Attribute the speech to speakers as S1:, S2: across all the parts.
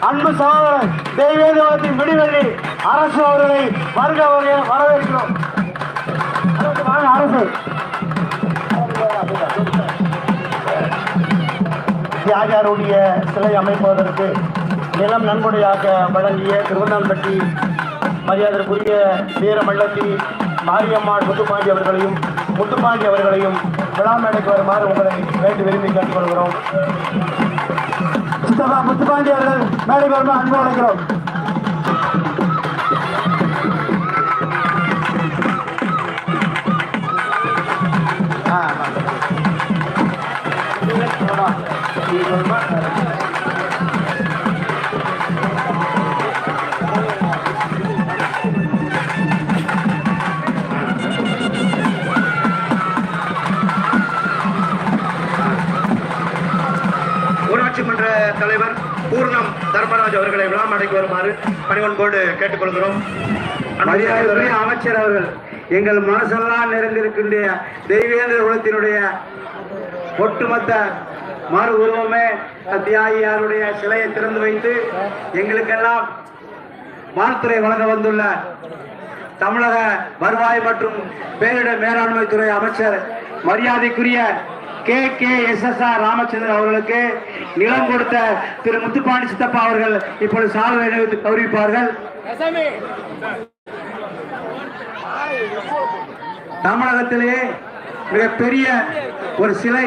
S1: அன்பு சகோதரர் தெய்வேந்திரத்தின் விடுவெளி அரசு அவர்களை வருக வகையில் வரவேற்கிறோம். அரசு. வாங்க சிலை அமைப்பதற்கு நிலம் நன்கொடையாக வழங்கிய திருவண்ணாம்பட்டி மரியாதைக்குரிய வீரமல்லத்தி மாரியம்மாள் முத்துப்பாண்டி அவர்களையும் முத்துப்பாண்டி அவர்களையும் விழா மேடைக்கு வருமாறு உங்களை வேண்டு விரும்பி கேட்டுக்கொள்கிறோம். சித்தப்பா முத்துப்பாண்டி அவர்கள் மேடைக்கு வருமாறு அன்பு அழைக்கிறோம். ஆ, தலைவர் பூர்ணம் தர்மராஜ் அவர்களை விழா மடைக்கு வருமாறு பணிவன்போடு கேட்டுக்கொள்கிறோம்.
S2: மரியாதைக்குரிய அமைச்சர் அவர்கள் எங்கள் மனசெல்லாம் நிறைந்திருக்கின்ற தெய்வேந்திர குலத்தினுடைய ஒட்டுமொத்த மறு உருவமே தியாகியாருடைய சிலையை திறந்து வைத்து எங்களுக்கெல்லாம் வாழ்த்துறை வழங்க வந்துள்ள தமிழக வருவாய் மற்றும் பேரிடர் மேலாண்மை துறை அமைச்சர் மரியாதைக்குரிய K K S S R Ramachandran அவர்களுக்கு நிலம் கொடுத்த திரு முத்துப்பாண்டி சித்தப்பா அவர்கள் இப்பொழுது சாலை அணிவித்து கௌரவிப்பார்கள். தமிழகத்திலேயே மிகப்பெரிய ஒரு சிலை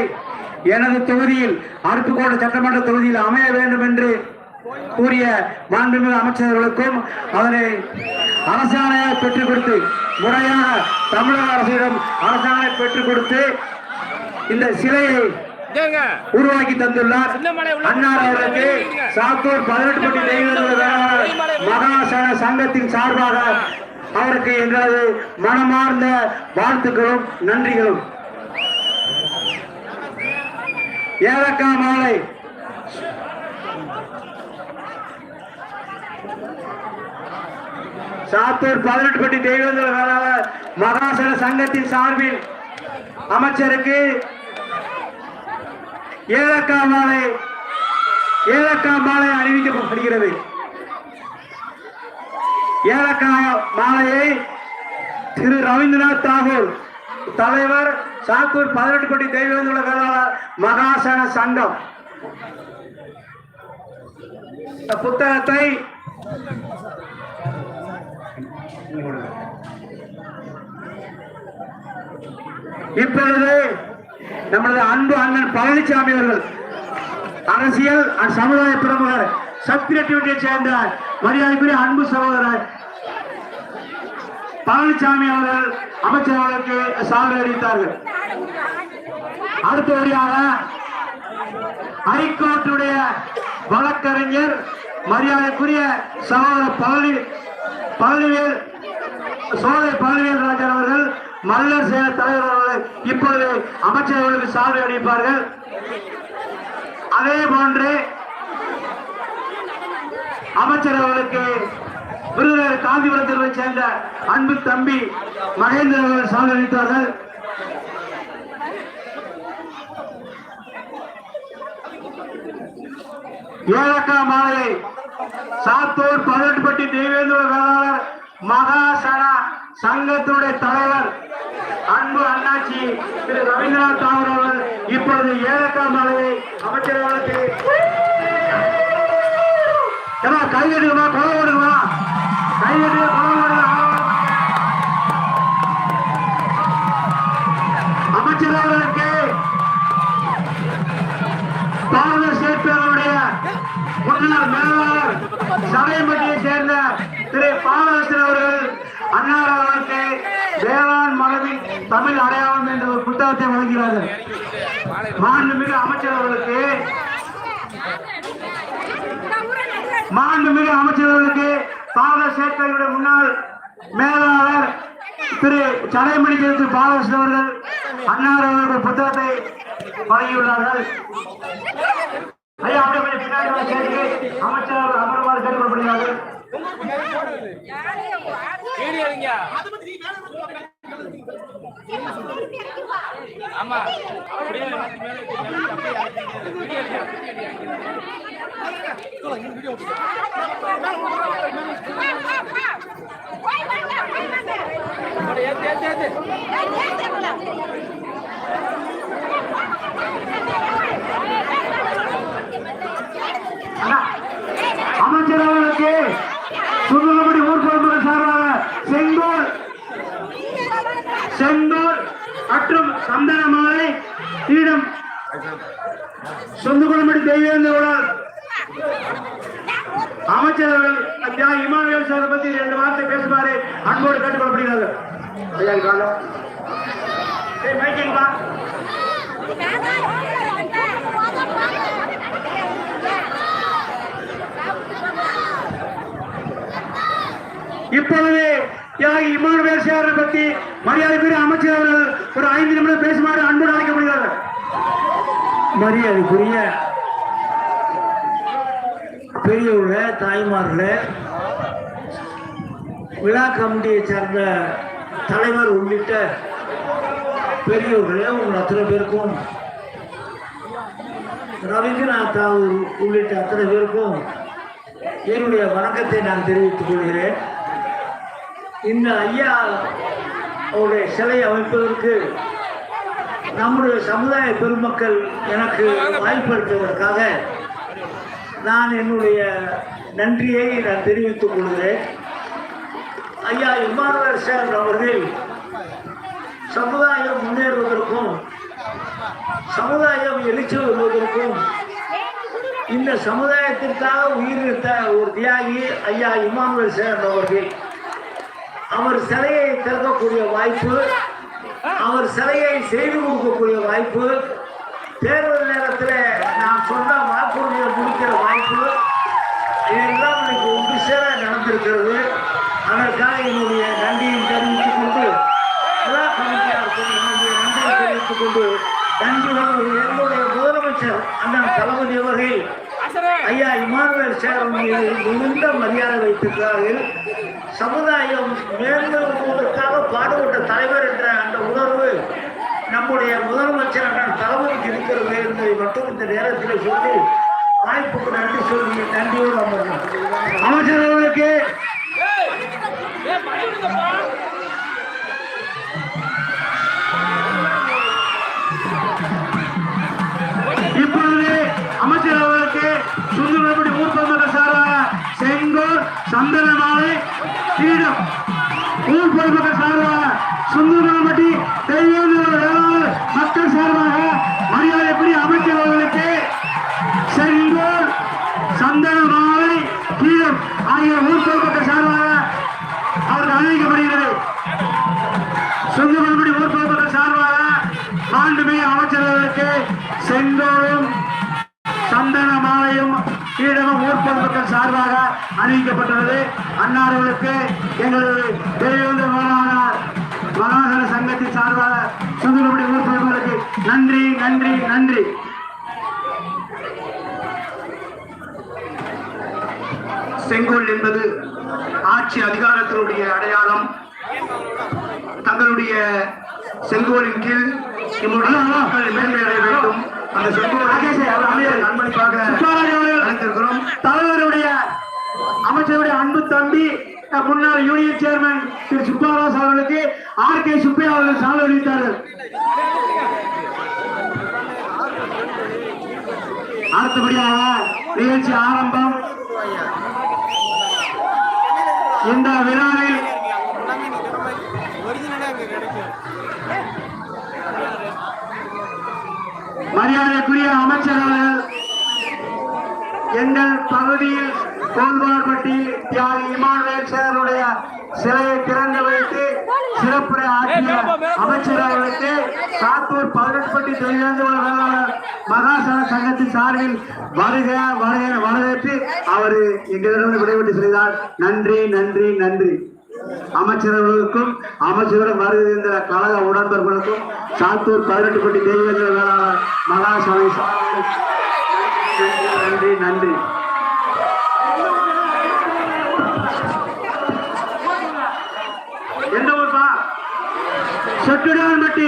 S2: எனது தொகுதியில் அருப்புக்கோட்டை சட்டமன்ற தொகுதியில் அமைய வேண்டும் என்று கூறிய மாண்புமிகு அமைச்சர்களுக்கும் அதனை அரசாணையை பெற்றுக் கொடுத்து முறையாக தமிழக அரசிடம் அரசாணை பெற்றுக் கொடுத்து இந்த சிலையை உருவாக்கி தந்துள்ளார். அன்னார் அவர்களுக்கு சாத்தூர் பதினெட்டு பட்டி மகாசன சங்கத்தின் சார்பாக அவருக்கு எங்களது மனமார்ந்த வாழ்த்துக்களும் நன்றிகளும். ஏலக்கா மாலை. சாத்தூர் பதினெட்டு பட்டி வேளாளர் மகாசன சங்கத்தின் சார்பில் அமைச்சருக்கு ஏலக்கா மாலை. ஏலக்கா மாலை அணிவிக்கப்படுகிறது ஏலக்கா மாலையை திரு ரவீந்திரநாத் தாகூர் தலைவர் சாத்தூர் பதினெட்டு கோடி தெய்வந்துள்ள வேளாளர் மகாசன சங்கம். புத்தகத்தை இப்பொழுது நம்மளது அன்பு அண்ணன் பழனிசாமி அவர்கள் அரசியல் சமுதாய பிரமுகர் சத்திரட்டியை சேர்ந்த மரியாதைக்குரிய அன்பு சகோதரர் பழனிசாமி அவர்கள் அமைச்சர் அவர்களுக்கு சாதனை அளித்தார்கள். அடுத்தபடியாக ஹைகோர்ட்டுடைய வழக்கறிஞர் மரியாதைக்குரிய சகோதரர் பழனி பழனிவேல் சோலை பழனிவேல் ராஜன் அவர்கள் மல்லர் சேன தலைவர் அவர்கள் இப்பொழுது அமைச்சர்களுக்கு சாதனை அளிப்பார்கள் அதே போன்று அமைச்சர் அவர்களுக்கு விருதுநகர் காந்திபுரத்தை சேர்ந்த அன்பு தம்பி மகேந்திர அவர்கள் சாதனை அளித்தார்கள் ஏலக்கா மாலை சாத்தூர் பதினெட்டுப்பட்டி தேவேந்திர வேளாளர் மகாசனா சங்கத்தினுடைய தலைவர் அன்பு அண்ணாச்சி திரு ரவீந்திரநாத் தாகூர் அவர்கள் இப்பொழுது ஏலக்கா மலையை அமைச்சர் அவர்களுக்கு கை கையெடுக்குமா கொலை கொடுக்குமா கை எடுக்க கொலை ஓடுமா அமைச்சர் அவர்களுக்கு பாரத ஸ்டேட் முன்னாள் மேலாளர் சமயம்பட்டியை சேர்ந்த திரு பாலகிருஷ்ணன் அவர்கள் அன்னார் வேளாண் மரபின் தமிழ் அடையாளம் என்ற ஒரு புத்தகத்தை வழங்குகிறார்கள். மாண்புமிகு அமைச்சர் அவர்களுக்கு மாண்புமிகு அமைச்சர் அவர்களுக்கு பாரத ஸ்டேட் முன்னாள் மேலாளர் திரு சடைமணி திரு பாலகிருஷ்ணன் அவர்கள் அன்னார் அவர்களுடைய புத்தகத்தை வழங்கியுள்ளார்கள். ஐயா அப்படியே பின்னாடி சேர்ந்து அமைச்சர் அவர்கள் அமர்வாறு கேட்டுக்கொள்ளப்படுகிறார்கள்.
S3: வீடியோ
S2: அமைச்சர் அவர்களுக்கு சுந்தரபடி ஊர் பொதுமக்கள் சார்பாக செங்கோல் செங்கோல் மற்றும் சந்தன மாலை ஈடம் சொந்தகுளமடி தெய்வேந்திரோடால் அமைச்சர் அவர்கள் தியாகி இமானுவேல் சாரை பத்தி ரெண்டு வார்த்தை பேசுமாறு அன்போடு கேட்டுக்கொள்ளப்படுகிறார்கள். ஐயா இங்க வாங்க. இப்பொழுது தியாகி இமானுவேல் பேசியாரை பத்தி மரியாதைக்குரிய அமைச்சர் அவர்கள் ஒரு ஐந்து நிமிடம் பேசுமாறு அன்பு அழைக்கப்படுகிறார்கள்.
S4: மரியாதைக்குரிய பெரியவர்கள தாய்மார்கள விழா கமிட்டியை சார்ந்த தலைவர் உள்ளிட்ட பெரியவர்களே உங்கள் அத்தனை பேருக்கும் ரவீந்திரநாத் தாகூர் உள்ளிட்ட அத்தனை பேருக்கும் என்னுடைய வணக்கத்தை நான் தெரிவித்துக் கொள்கிறேன். இந்த ஐயா அவருடைய சிலை அமைப்பதற்கு நம்முடைய சமுதாய பெருமக்கள் எனக்கு வாய்ப்பளித்ததற்காக நான் என்னுடைய நன்றியை நான் தெரிவித்துக் கொள்கிறேன். ஐயா இம்மானுவர் சார் அவர்கள் சமுதாயம் முன்னேறுவதற்கும் சமுதாயம் எழுச்சி வருவதற்கும் இந்த சமுதாயத்திற்காக உயிரிழந்த ஒரு தியாகி ஐயா இமானுவேல் சார் அவர்கள் அவர் சிலையை திறக்கக்கூடிய வாய்ப்பு அவர் சிலையை செய்து கொடுக்கக்கூடிய வாய்ப்பு தேர்தல் நேரத்தில் நான் சொன்ன வாக்குறுதியை முடிக்கிற வாய்ப்பு இதெல்லாம் இன்னைக்கு ஒன்று சேர நடந்திருக்கிறது. அதற்காக என்னுடைய நன்றியை தெரிவித்துக் கொண்டு விழா கமிட்டியாருக்கும் என்னுடைய நன்றியை தெரிவித்துக் கொண்டு நன்றியுடன் என்னுடைய முதலமைச்சர் அண்ணன் தளபதி அவர்கள் ஐயா இமானுவேல் மீது மிகுந்த மரியாதை வைத்திருக்கிறார்கள். சமுதாயம் மேம்படுவதற்காக பாடுபட்ட தலைவர் என்ற அந்த உணர்வு நம்முடைய முதலமைச்சர் அண்ணன் தளபதிக்கு இருக்கிறது என்பதை மட்டும் இந்த நேரத்தில் சொல்லி வாய்ப்புக்கு நன்றி சொல்லி நன்றியோடு அமர்ந்தோம்
S2: அமைச்சர் அவர்களுக்கு இப்பொழுது அமைச்சர் அவர்களுக்கு சுந்தரபடி ஊர் சாரா சார்பாக கிரீடம் ஊர் பொதுமக்கள் சார்பாக சுந்தரமட்டி தெய்வேந்திர வேளாளர் மக்கள் சார்பாக அறிவிக்கப்பட்டுள்ளது அன்னார்களுக்கு எங்களது மகாநகர சங்கத்தின் சார்பாக சுந்தரபடி ஊர் பொதுமக்களுக்கு நன்றி நன்றி நன்றி. செங்கோல் என்பது ஆட்சி அதிகாரத்தினுடைய அடையாளம். தங்களுடைய செங்கோலின் கீழ் மக்கள் மேன்மையடைய வேண்டும். அந்த செங்கோலை அழைத்திருக்கிறோம். தலைவருடைய அமைச்சருடைய அன்பு தம்பி முன்னாள் யூனியன் சேர்மன் திரு சுப்பாராஸ் அவர்களுக்கு ஆர் கே சுப்பையா அவர்கள் சாலை அளித்தார்கள். அடுத்தபடியாக நிகழ்ச்சி ஆரம்பம். இந்த விழாவில் மரியாதைக்குரிய அமைச்சர் அவர்கள் எங்கள் பகுதியில் கோல்வார்பட்டி தியாகி இமானுவேல் சேருடைய சிலையை திறந்து வைத்து சிறப்புரை ஆற்றிய அமைச்சர் அவர்களுக்கு சாத்தூர் பதினெட்டுப்பட்டி தொழிலாளர் வேளாளர் மகாசன சங்கத்தின் சார்பில் வருக வருக வரவேற்று அவர் எங்களிடம் விடைபெற்று செய்தார் நன்றி நன்றி நன்றி. அமைச்சர்களுக்கும் அமைச்சருடன் வருகின்ற கழக உடன்பர்களுக்கும் சாத்தூர் பதினெட்டுப்பட்டி தெய்வங்கள் வேளாளர் சார்பில் நன்றி நன்றி. நன்றி எந்த ஊர்ப்பா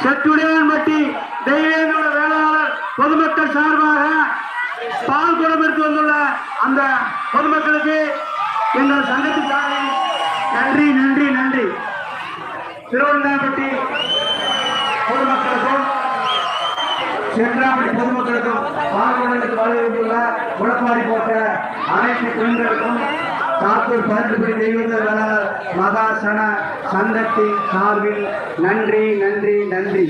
S2: செட்டுடான்பட்டி தெய்வேந்திர வேளாளர் பொதுமக்கள் சார்பாக பால் குடம் எடுத்து வந்துள்ள அந்த பொதுமக்களுக்கு எங்கள் சங்கத்து சார்பில் நன்றி நன்றி நன்றி. திருவண்ணாமட்டி பொதுமக்களுக்கும் சென்றாமட்டி பொதுமக்களுக்கும் பால்குடலுக்கு வரவேற்றுள்ள முழப்பாடி போட்ட அனைத்து பெண்களுக்கும் சாத்தூர் பதினெட்டு தெய்வந்த வள மகாசன சங்கத்தின் சார்பில் நன்றி நன்றி நன்றி.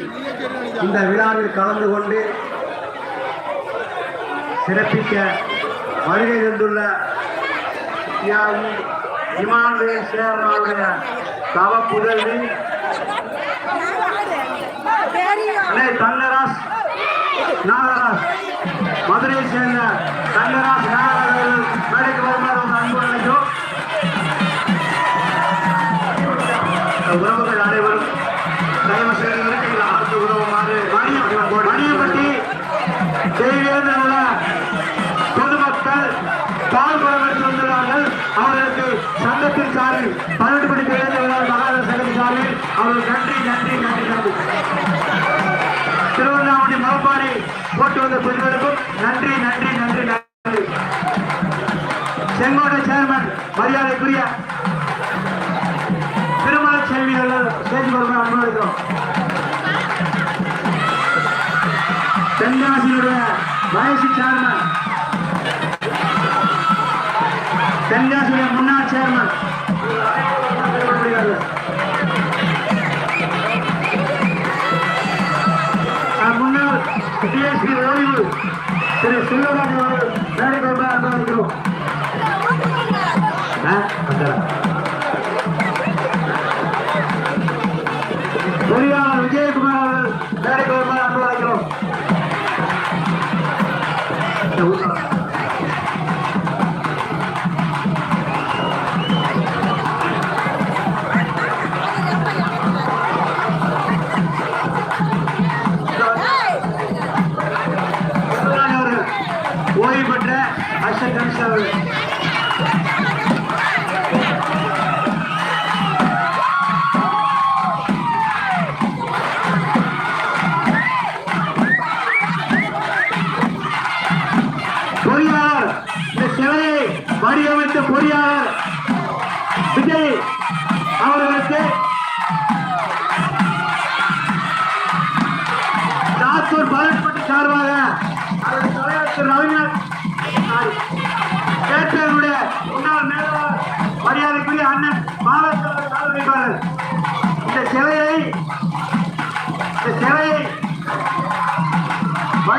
S2: இந்த விழாவில் கலந்து கொண்டு சிறப்பிக்க வருகை தந்துள்ள இமானுடைய இமானுவேல் சேர்மாவுடைய தவ புதல்வி. அண்ணே தங்கராஸ் நாகராஜ் மதுரையை சேர்ந்த தங்கராஜ் சார்பில் அவர்களுக்கு நன்றி நன்றி நன்றி நன்றி. திருவண்ணாமலை மகப்பாரி போட்டு வந்த பெண்களுக்கும் நன்றி நன்றி நன்றி நன்றி. செங்கோட்டை சேர்மன் மரியாதைக்குரிய திருமல செல்விகள் செய்தி கொடுக்க அனுமதிக்கிறோம் தென்காசியுடைய வயசு சேர்மன் தென்காசியுடைய முன்னாள் சேர்மன் டிஎஸ்பி ஓய்வு திரு செல்வராஜ் அவர்கள் மேடைக்கு வந்து ஆ, வந்துடுறேன்.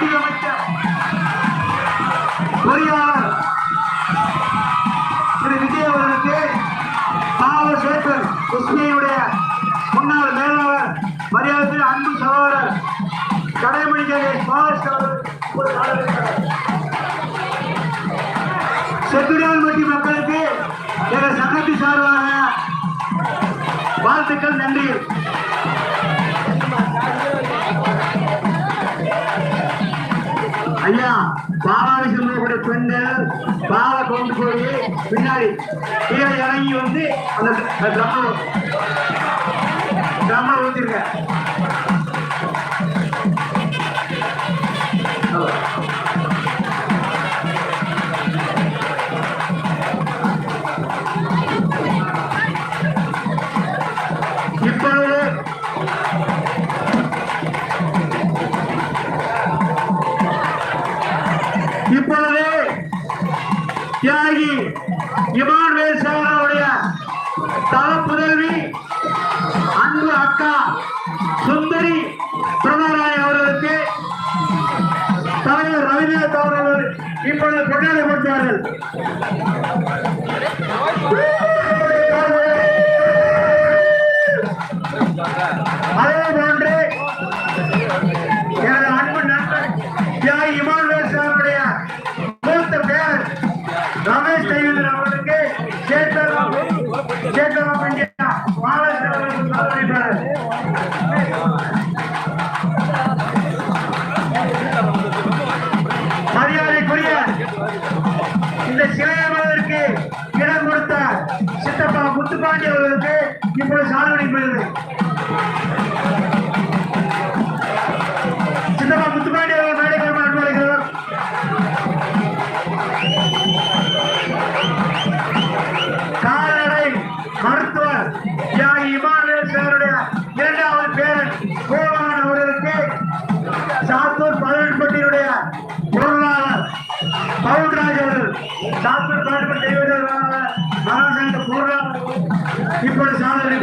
S2: வடிவமைத்த பொறியாளர் திரு விஜய் அவர்களுக்கு பாவ சேத்தன் கிருஷ்ணியுடைய முன்னாள் மேலாளர் மரியாதை அன்பு சகோதரர் கடைமணி பாவஸ் அவர்கள் மக்களுக்கு எங்கள் சங்கத்தின் சார்பாக வாழ்த்துக்கள் நன்றி. ஐயா பாலாவை சொல்லக்கூடிய பெண்கள் பாலை கொண்டு போய் பின்னாடி கீழே இறங்கி வந்து அந்த ட்ரம்ம ட்ரம்ம ஊத்திருங்க. தியாகி இமான் வேசாவுடைய தல புதல்வி அன்பு அக்கா சுந்தரி பிரபராய் அவர்களுக்கு தலைவர் ரவீந்திரநாத் அவர்கள் இப்பொழுது கொண்டாடப்பட்டார்கள். அவர்கள் டாக்டர் பாடுபட்ட தெய்வதேவரான மகாசங்க பூர்ணா இப்பொழுது சாதனை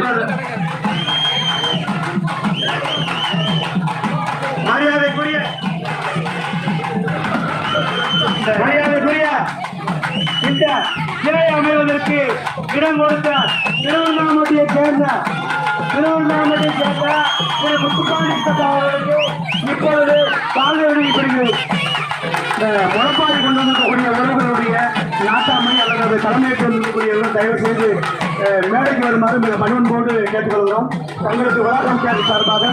S2: மரியாதைக்குரிய மரியாதைக்குரிய இந்த சிலை அமைவதற்கு இடம் கொடுத்த திருவண்ணாமலையை சேர்ந்த திருவண்ணாமட்டியை சேர்ந்த திரு முத்துப்பாண்டி சட்டா அவர்களுக்கு இப்பொழுது சாலை வழங்கப்படுகிறது கொண்டு வந்திருக்கக்கூடிய உறவுகளுடைய நாட்டாமை அல்லது தலைமையேற்று வந்திருக்கக்கூடியவர்கள் தயவு செய்து மேடைக்கு வருமாறு மிக பணிவன்போடு கேட்டுக்கொள்கிறோம். தங்களுக்கு வராகம் கமிட்டியாளர் சார்பாக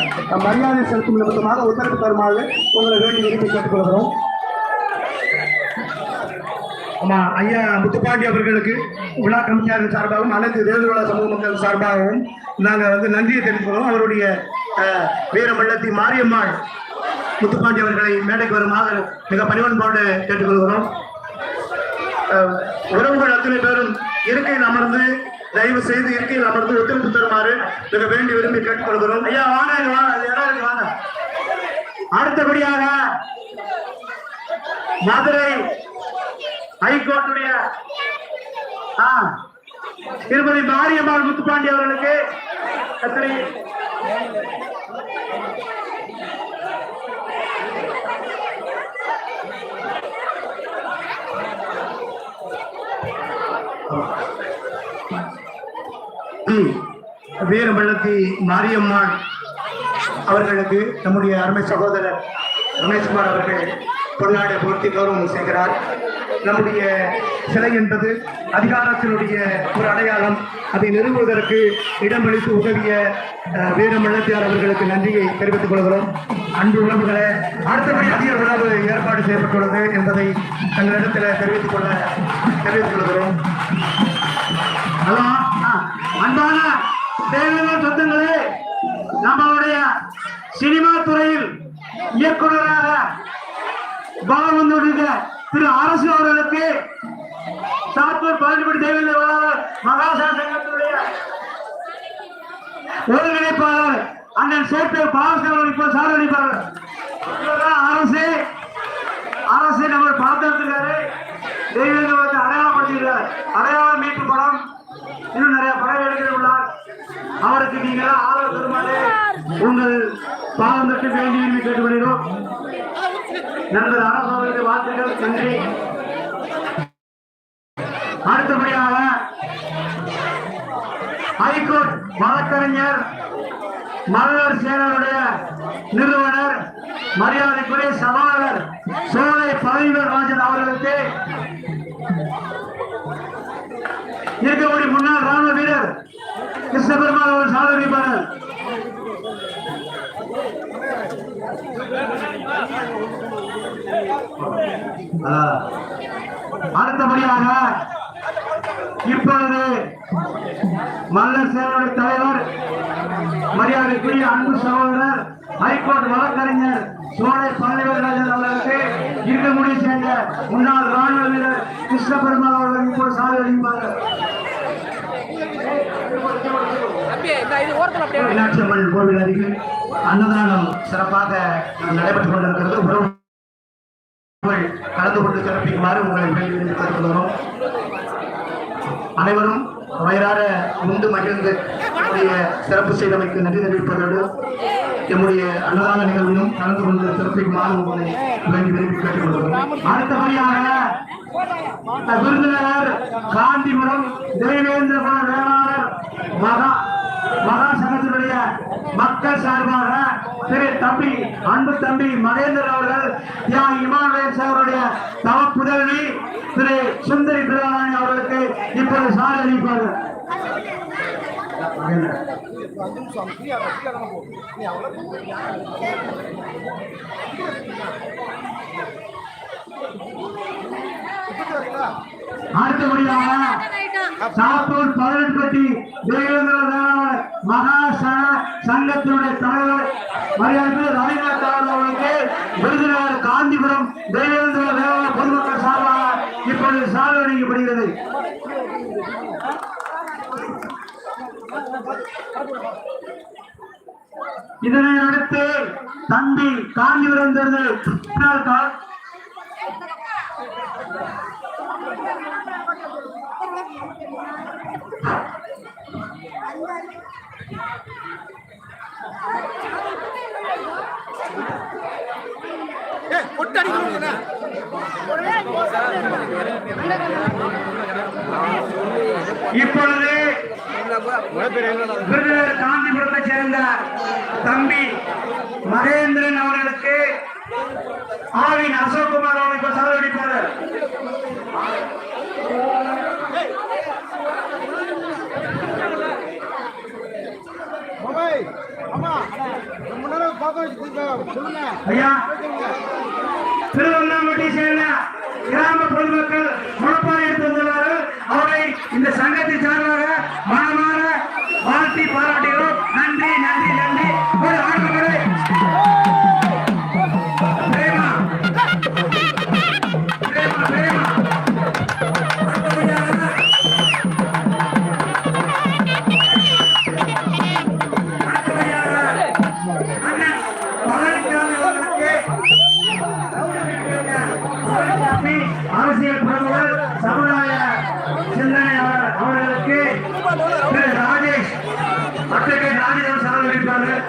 S2: மரியாதை செலுத்தும் நிமித்தமாக உத்தரவு தருமாறு உங்களை வேண்டி விரும்பி கேட்டுக்கொள்கிறோம். ஆமா ஐயா முத்துப்பாண்டி அவர்களுக்கு விழா கமிட்டியாளர் சார்பாகவும் அனைத்து தேர்தல் சமூக மக்கள் சார்பாகவும் நாங்கள் வந்து நன்றியை தெரிவித்துக்கிறோம் அவருடைய வீரமல்லத்தி மாரியம்மாள் முத்துப்பாண்டி அவர்களை மேடைக்கு வருமாறு மிக பணிவன்போடு கேட்டுக்கொள்கிறோம். உறவுகள் அத்தனை பேரும் இருக்கையில் அமர்ந்து தயவு செய்து இருக்கையில் அமர்ந்து ஒத்துழைப்பு தருமாறு மிக வேண்டி விரும்பி கேட்டுக்கொள்கிறோம். ஐயா வாங்க வாங்க அது வாங்க. அடுத்தபடியாக மதுரை ஹைகோர்ட்டுடைய ஆ, திருமதி மாரியம்மாள் முத்துப்பாண்டி அவர்களுக்கு வீரமல்லத்தி மாரியம்மாள் அவர்களுக்கு நம்முடைய அருமை சகோதரர் ரமேஷ்குமார் அவர்கள் பொன்னாடை போர்த்தி கௌரவம் செய்கிறார் நம்முடைய சிலை என்பது அதிகாரத்தினுடைய ஒரு அடையாளம். அதை நிறுவுவதற்கு இடமளித்து உதவிய வீரமல்லத்தியார் அவர்களுக்கு நன்றியை தெரிவித்துக் கொள்கிறோம். அன்பு உறவுகளே அடுத்தபடி அதிக உணவு ஏற்பாடு செய்யப்பட்டுள்ளது என்பதை தங்களிடத்தில் தெரிவித்துக் கொள்ள தெரிவித்துக் கொள்கிறோம். அன்பான தேவையான சொந்தங்களே நம்மளுடைய சினிமா துறையில் இயக்குநராக பலம் வந்துள்ள திரு அரசு அவர்களுக்கு சாத்தூர் பதினெட்டு தேவேந்திர வளாகர் மகாசன சங்கத்தினுடைய ஒருங்கிணைப்பாளர் அண்ணன் சேர்த்து பாலசேவன் இப்போ சாரணிப்பாளர் அரசு அரசு நம்ம பார்த்துருக்காரு தெய்வீகத்தை அடையாளப்படுத்துகிறார் அடையாள மீட்பு படம். இன்னும் நிறைய எடுக்க உள்ளார் அவருக்கு நீங்கள் ஆதரவு தருமாறு உங்கள் பாதம் தட்டு வேண்டி கேட்டுக்கொள்கிறோம். நண்பர் அரசு வார்த்தைகள் வாழ்த்துக்கள். நன்றி. அடுத்தபடியாக ஹைகோர்ட் வழக்கறிஞர் மலர் சேனருடைய நிறுவனர் மரியாதைக்குரிய சபாநாயகர் சோலை பதவிவர் ராஜன் அவர்களுக்கு இருக்கக்கூடிய முன்னாள் ராணுவ வீரர் கிருஷ்ணபெருமாள் அவர் சாதனைப்பாளர் அடுத்தபடியாக இப்பொழுது மல்லர் சேவனுடைய தலைவர் மரியாதைக்குரிய அன்பு சகோதரர் ஹைகோர்ட் வழக்கறிஞர் சோழர் பழனிவராஜன் அவர்களுக்கு இருக்கமுடி சேர்ந்த முன்னாள் ராணுவ வீரர் கிருஷ்ண பெருமாள் அவர்கள் இப்போது சாலை அளிப்பார்கள் மீனாட்சி அம்மன் கோவில் அருகில் அன்னதானம் சிறப்பாக நடைபெற்றுக் கொண்டிருக்கிறது. உறவுகள் கலந்து கொண்டு சிறப்பிக்குமாறு உங்களை வேண்டி அனைவரும் வயிறார உண்டு மகிழ்ந்து சிறப்பு செய்தமைக்கு நன்றி தெரிவிப்பதோடு நம்முடைய அன்னதான நிகழ்விலும் கலந்து கொண்டு சிறப்பிக்குமாறு உங்களை வேண்டி விரும்பி கேட்டுக்கொள்கிறோம். அடுத்தபடியாக விருந்தினர் காந்திபுரம் தேவேந்திர வேளாளர் மகா மகா சங்கத்தினுடைய மக்கள் சார்பாக திரு தம்பி அன்பு தம்பி மகேந்திரன் அவர்கள் தியாகி இமானுவேல் அவருடைய தவ திரு சுந்தரி பிரதானி அவர்களுக்கு இப்போது சாலை அளிப்பார்கள். அடுத்தபடியாக சாத்தூர் பதினெட்டு தேவேந்திர வேளாளர் மகா ச- சங்கத்தினுடைய தலைவர் மரியாதை ரவீந்திரநாத் அவர்களுக்கு விருதுநகர் காந்திபுரம் தேவேந்திர வேளாளர் பொதுமக்கள் சார்பாக இப்பொழுது சாலை வழங்கப்படுகிறது இதனை அடுத்து தம்பி முன்னாள் கா- இப்பொழுது விருதுநகர் காந்திபுரத்தைச் சேர்ந்த தம்பி மகேந்திரன் அவர்களுக்கு ஆவின் அசோக்குமார் அவர்கள் இப்ப சாதனைப்பாரு ஐயா திருவண்ணாமட்டி சேர்ந்த கிராம பொதுமக்கள் முழப்பாறை எடுத்து வந்துள்ளார்கள் அவரை இந்த சங்கத்தின் சார்பாக நாளிதழ் செலவழிப்பார்கள்